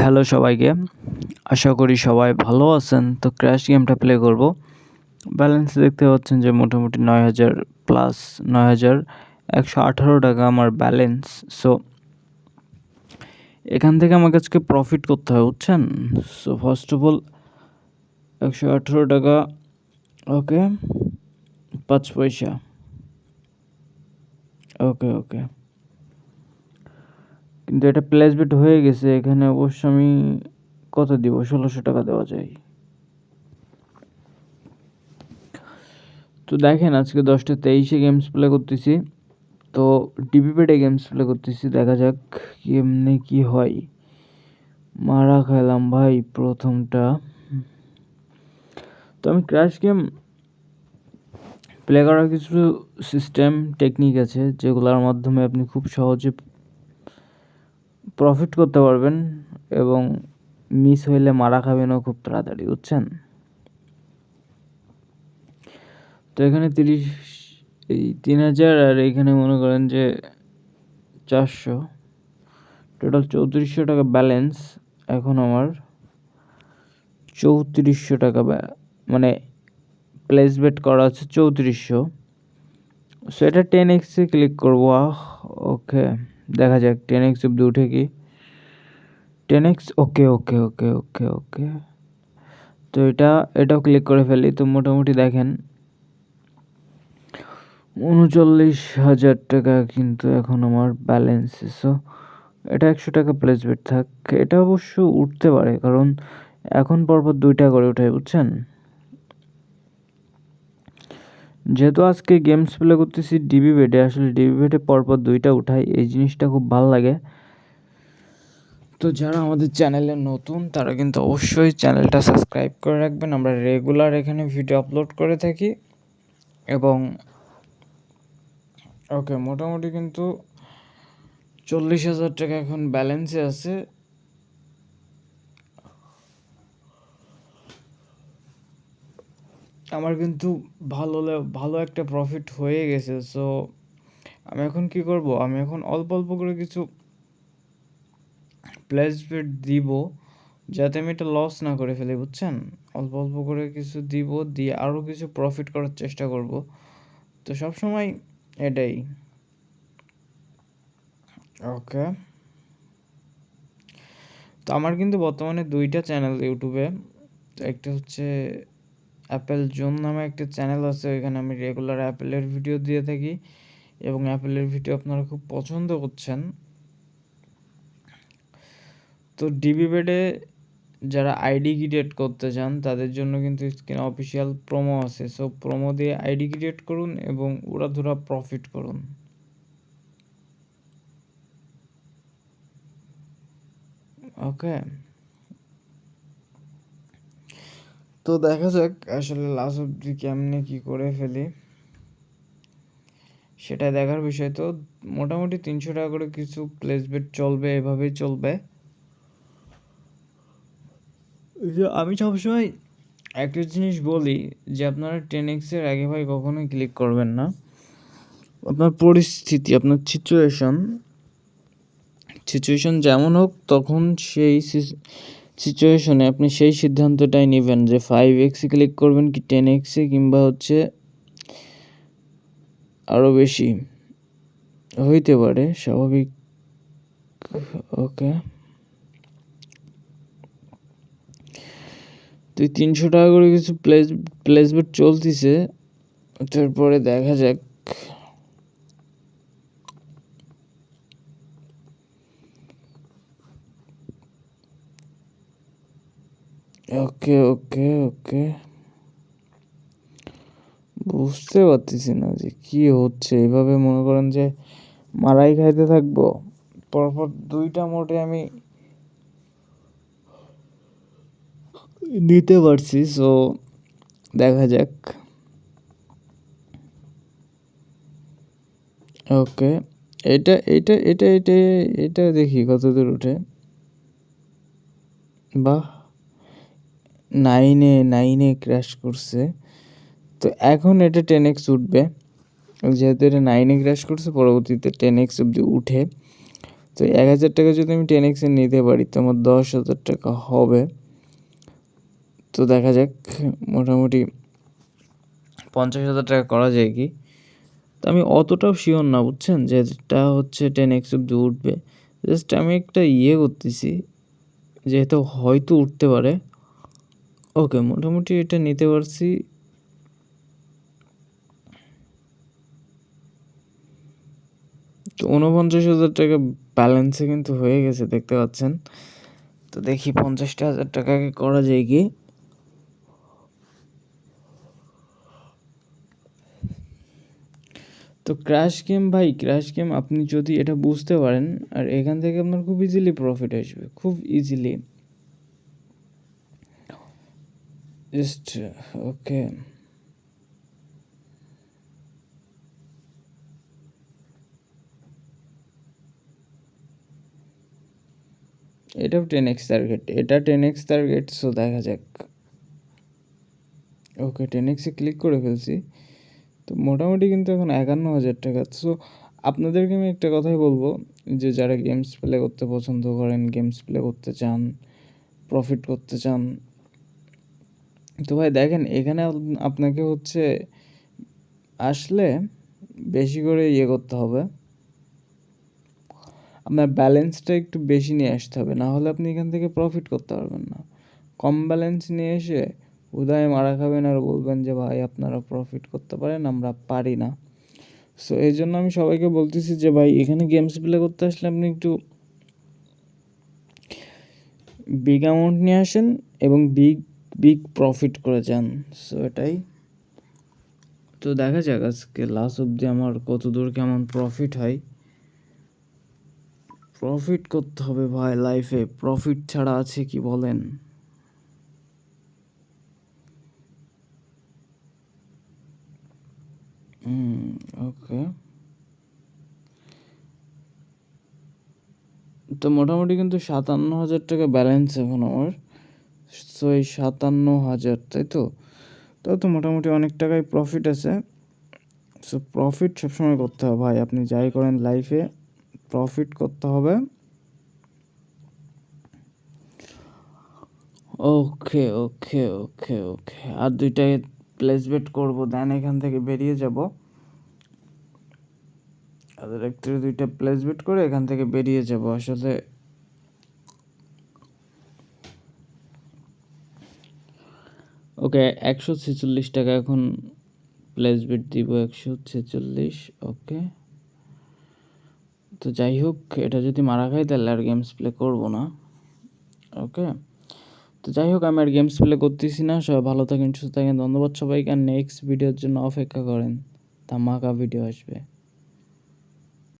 Hello সবাইকে। আশা করি সবাই ভালো আছেন। তো ক্র্যাশ গেমটা প্লে করব। ব্যালেন্স দেখতে পাচ্ছেন যে মোটামুটি নয় হাজার প্লাস নয় হাজার একশো আঠারো টাকা আমার ব্যালেন্স সো এখান থেকে আমাকে আজকে প্রফিট করতে হয়, বুঝছেন? সো ফার্স্ট অফ অল একশো আঠারো টাকা ওকে পাঁচ পয়সা। ওকে ওকে কিন্তু এটা প্লেসমেন্ট হয়ে গেছে, এখানে অবশ্য আমি কত দিব? ষোলোশো টাকা দেওয়া যায়। তো দেখেন, আজকে দশটা তেইশে গেমস প্লে করতেছি। তো টিভি পেটে গেমস প্লে করতেছি, দেখা যাক এমনি কি হয়। মারা খাইলাম ভাই প্রথমটা। তো আমি ক্র্যাশ গেম প্লে করার কিছু সিস্টেম টেকনিক আছে, যেগুলোর মাধ্যমে আপনি খুব সহজে প্রফিট করতে পারবেন এবং মিস হইলে মারা খাবেনও খুব তাড়াতাড়ি, বুঝছেন? তো এখানে তিরিশ, এই তিন হাজার আর এখানে মনে করেন যে চারশো। টোটাল চৌত্রিশশো টাকা ব্যালেন্স এখন আমার চৌত্রিশশো টাকা মানে প্লেস বেট করা আছে চৌত্রিশশো। সো এটা টেন এক্সে ক্লিক করব ওকে দেখা যাক টেন এক্স অব্দি উঠে কি? টেন এক্স ওকে ওকে ওকে ওকে ওকে তো এটা, এটাও ক্লিক করে ফেলি তো মোটামুটি দেখেন, উনচল্লিশ হাজার টাকা কিন্তু এখন আমার ব্যালেন্স সো এটা একশো টাকা প্লেসমেন্ট থাক। এটা অবশ্য উঠতে পারে, কারণ এখন পরপর দুইটা করে উঠায় বুঝছেন? যেহেতু আজকে গেমস প্লে করতেছি ডিবি বেডে আসলে ডিবি বেডে পরপর দুইটা উঠাই, এই জিনিসটা খুব ভালো লাগে। তো যারা আমাদের চ্যানেলে নতুন, তারা কিন্তু অবশ্যই চ্যানেলটা সাবস্ক্রাইব করে রাখবেন। আমরা রেগুলার এখানে ভিডিও আপলোড করে থাকি এবং ওকে মোটামুটি কিন্তু চল্লিশ হাজার টাকা এখন ব্যালেন্সে আছে। আমার কিন্তু ভালো ভালো একটা প্রফিট হয়ে গেছে সো আমি এখন কি করব? আমি এখন অল্প অল্প করে কিছু প্লেস প্লেসমেন্ট দিব, যাতে আমি এটা লস না করে ফেলি, বুঝছেন? অল্প অল্প করে কিছু দিব, দিয়ে আরও কিছু প্রফিট করার চেষ্টা করব। তো সবসময় এটাই। ওকে তো আমার কিন্তু বর্তমানে দুইটা চ্যানেল ইউটিউবে একটা হচ্ছে অ্যাপেল জোন নামে একটা চ্যানেল আছে, ওইখানে আমি রেগুলার অ্যাপেলের ভিডিও দিয়ে থাকি। এবং অ্যাপেলের ভিডিও আপনারা খুব পছন্দ করছেন। তো ডিবি বেডে যারা আইডি ক্রিয়েট করতে চান, তাদের জন্য কিন্তু স্ক্রিন অফিসিয়াল প্রোমো আছে। সো প্রোমো দিয়ে আইডি ক্রিয়েট করুন এবং উড়াধুরা প্রফিট করুন। ওকে তো দেখা যাক আসলে লাস্ট অব্দি কেমনে কি করে ফেলি। সেটা দেখার বিষয়। তো মোটামুটি তিনশো টাকা করে কিছু প্লেসবেট চলবে, এভাবেই চলবে। আমি সবসময় একটা জিনিস বলি যে আপনারা টেন এক্সের আগে ভাই কখনোই ক্লিক করবেন না। আপনার পরিস্থিতি, আপনার সিচুয়েশন সিচুয়েশন যেমন হোক তখন সেই সিচুয়েশনে আপনি সেই সিদ্ধান্তটাই নেবেন যে ফাইভ এক্সে ক্লিক করবেন কি টেন এক্সে কিংবা হচ্ছে আরও বেশি। হইতে পারে, স্বাভাবিক। ওকে। তুই তিনশো টাকা করে কিছু প্লেস প্লেসমেন্ট চলতিছে, তারপরে দেখা যাক ওকে ওকে ওকে বুঝতে পারতেছি না যে কি হচ্ছে। এভাবে মনে করেন যে মারাই খাইতে থাকব। পরপর দুইটা মোটে আমি নিতে পারছি সো দেখা যাক। ওকে এটা এটা এটা এটা এটা দেখি কত দূর উঠে বাহ! নাইনে নাইনে ক্র্যাশ করছে। তো এখন এটা টেন এক্স উঠবে। যেহেতু এটা নাইনে ক্র্যাশ করছে, পরবর্তীতে টেন এক্স অব্দি উঠে। তো এক হাজার টাকা যদি আমি টেন এক্সে নিতে পারি, তো আমার দশ হাজার টাকা হবে। তো দেখা যাক, মোটামুটি পঞ্চাশ হাজার টাকা করা যায় কি? তো আমি অতটাও শিওর না, বুঝছেন? যে এটা হচ্ছে টেন এক্স অব্দি উঠবে। জাস্ট আমি একটা ইয়ে করতেছি, যেহেতু হয়তো উঠতে পারে। ওকে মোটামুটি এটা নিতে পারছি। তো উনপঞ্চাশ হাজার টাকা ব্যালেন্সে কিন্তু হয়ে গেছে, দেখতে পাচ্ছেন। তো দেখি পঞ্চাশটা হাজার টাকাকে করা যায় কি। তো ক্র্যাশ গেম ভাই ক্র্যাশ গেম আপনি যদি এটা বুঝতে পারেন, আর এখান থেকে আপনার খুব ইজিলি প্রফিট আসবে, খুব ইজিলি জাস্ট ওকে এটাও টেন এক্স টার্গেট এটা টেন এক্স টার্গেট সো দেখা যাক। ওকে টেন এক্সে ক্লিক করে ফেলছি। তো মোটামুটি কিন্তু এখন একান্ন হাজার টাকা। সো আপনাদেরকে আমি একটা কথাই বলব, যে যারা গেমস প্লে করতে পছন্দ করেন গেমস প্লে করতে চান প্রফিট করতে চান তো ভাই দেখেন, এখানে আপনাকে হচ্ছে আসলে বেশি করে ইয়ে করতে হবে। আপনার ব্যালেন্সটা একটু বেশি নিয়ে আসতে হবে, না হলে আপনি এখান থেকে প্রফিট করতে পারবেন না। কম ব্যালেন্স নিয়ে এসে উদয় মারা খাবেন আর বলবেন যে, ভাই, আপনারা প্রফিট করতে পারেন, আমরা পারি না। সো এই জন্য আমি সবাইকে বলতেছি যে, ভাই, এখানে গেমস প্লে করতে আসলে আপনি একটু বিগ অ্যামাউন্ট নিয়ে আসেন এবং বিগ বিগ প্রফিট করে যান সো এটাই। তো দেখা যাক আজকে লাস্ট অবধি আমার কত দূর কেমন প্রফিট হয়। প্রফিট করতে হবে ভাই লাইফে প্রফিট ছাড়া আছে কি বলেন? ওকে তো মোটামুটি কিন্তু সাতান্ন হাজার টাকা ব্যালেন্স এখন আমার। এই সাতান্ন হাজার, তাই তো? তাও তো মোটামুটি অনেক টাকাই প্রফিট আছে। সো প্রফিট সবসময় করতে হবে ভাই। আপনি যাই করেন লাইফে প্রফিট করতে হবে। ওকে ওকে ওকে ওকে আর দুইটা প্লেসবেট করব দেন এখান থেকে বেরিয়ে যাব। তাদের একটু দুইটা প্লেসবেট করে এখান থেকে বেরিয়ে যাব। আসলে ওকে একশো ছেচল্লিশ টাকা এখন প্লেসবেট দিব, একশো ছেচল্লিশ, ওকে। তো যাই হোক, এটা যদি মারা খাই তাহলে আর গেমস প্লে করব না, ওকে। তো যাই হোক, আমি আর গেমস প্লে করতেছি না, সবাই ভালো থাকেন, সুস্থ থাকেন, ধন্যবাদ সবাইকে, আর নেক্সট ভিডিওর জন্য অপেক্ষা করেন, ধামাকা ভিডিও আসবে।